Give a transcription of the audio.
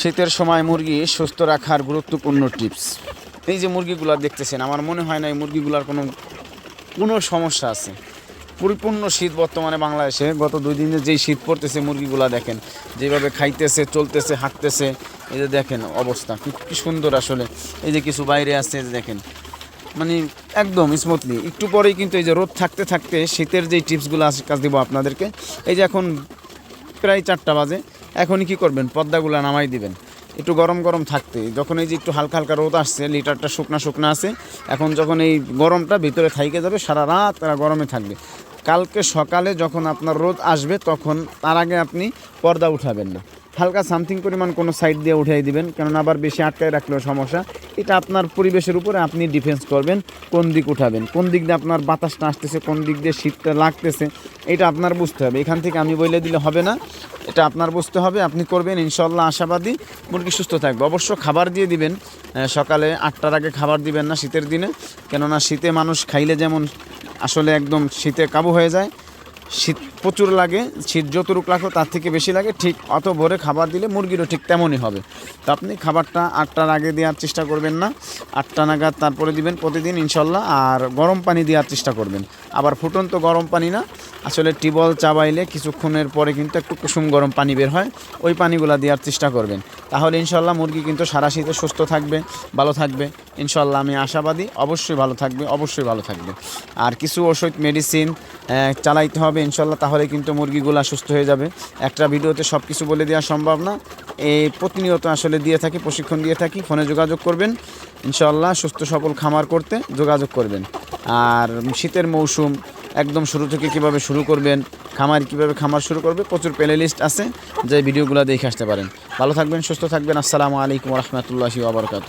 শীতের সময় মুরগি সুস্থ রাখার গুরুত্বপূর্ণ টিপস। এই যে মুরগিগুলো দেখতেছেন, আমার মনে হয় না এই মুরগিগুলোর কোনো কোনো সমস্যা আছে। পরিপূর্ণ শীত বর্তমানে বাংলাদেশে, গত দুই দিনে যেই শীত পড়তেছে মুরগিগুলা দেখেন, যেভাবে খাইতেছে, চলতেছে, হাঁটতেছে, এই যে দেখেন অবস্থা, কি কি সুন্দর আসলে। এই যে কিছু বাইরে আসছে দেখেন মানে একদম স্মুথলি একটু পরেই কিন্তু এই যে রোদ থাকতে থাকতে শীতের যেই টিপসগুলো আছে, কাজ দেবো আপনাদেরকে। এই যে এখন প্রায় চারটা বাজে। এখনই কি করবেন? পর্দাগুলো নামাই দিবেন। একটু গরম গরম থাকতে। যখন এই যে একটু হালকা হালকা রোদ আসছে, লিটারটা শুকনা শুকনা আছে, এখন যখন এই গরমটা ভিতরে থাইকে যাবে, সারা রাত তারা গরমে থাকবে। কালকে সকালে যখন আপনার রোদ আসবে, তখন তার আগে আপনি পর্দা উঠাবেন না। হালকা সামথিং পরিমাণ কোনো সাইড দিয়ে উঠাই দিবেন, কেননা আবার বেশি আটকায় রাখলেও সমস্যা। এটা আপনার পরিবেশের উপরে আপনি ডিফেন্স করবেন, কোন দিক উঠাবেন, কোন দিক দিয়ে আপনার বাতাসটা আসতেছে, কোন দিক দিয়ে শীতটা লাগতেছে, এটা আপনার বুঝতে হবে। এখান থেকে আমি বলে দিলে হবে না। এটা আপনার বুঝতে হবে, আপনি করবেন ইনশাল্লাহ আশাবাদী। মুরগি সুস্থ থাকবে। অবশ্য খাবার দিয়ে দিবেন সকালে আটটার আগে খাবার দিবেন না শীতের দিনে। কেননা শীতে মানুষ খাইলে যেমন আসলে একদম শীতে কাবু হয়ে যায় শীত প্রচুর লাগে, শীত যতটুক লাগো তার থেকে বেশি লাগে, ঠিক অত ভোরে খাবার দিলে মুরগিরও ঠিক তেমনই হবে। তো আপনি খাবারটা আটটার আগে দেওয়ার চেষ্টা করবেন না, আটটা নাগাদ তারপরে দিবেন প্রতিদিন ইনশাল্লাহ, আর গরম পানি দেওয়ার চেষ্টা করবেন। আবার ফুটন্ত গরম পানি না, আসলে টিবল চাবাইলে কিছুক্ষণের পরে কিন্তু একটু কুসুম গরম পানি বের হয়, ওই পানিগুলো দেওয়ার চেষ্টা করবেন। তাহলে ইনশাল্লাহ মুরগি কিন্তু সারা শীতে সুস্থ থাকবে, ভালো থাকবে। ইনশাল্লাহ আমি আশাবাদী, অবশ্যই ভালো থাকবে, অবশ্যই ভালো থাকবে। আর কিছু ওষুধ মেডিসিন চালাইতে হবে ইনশাল্লাহ, তাহলে কিন্তু মুরগিগুলা সুস্থ হয়ে যাবে। একটা ভিডিওতে সব কিছু বলে দেওয়া সম্ভব না। এই প্রতিনিয়ত আসলে দিয়ে থাকি, প্রশিক্ষণ দিয়ে থাকি, ফোনে যোগাযোগ করবেন। ইনশাল্লাহ সুস্থ সফল খামার করতে যোগাযোগ করবেন। আর শীতের মৌসুম একদম শুরু থেকে কীভাবে শুরু করবেন, খামার কীভাবে খামার শুরু করবে, প্রচুর প্লে লিস্ট আছে, যে ভিডিওগুলো দেখে আসতে পারেন। ভালো থাকবেন, সুস্থ থাকবেন, আসসালামু আলাইকুম রহমতুল্লাহি আবরকাত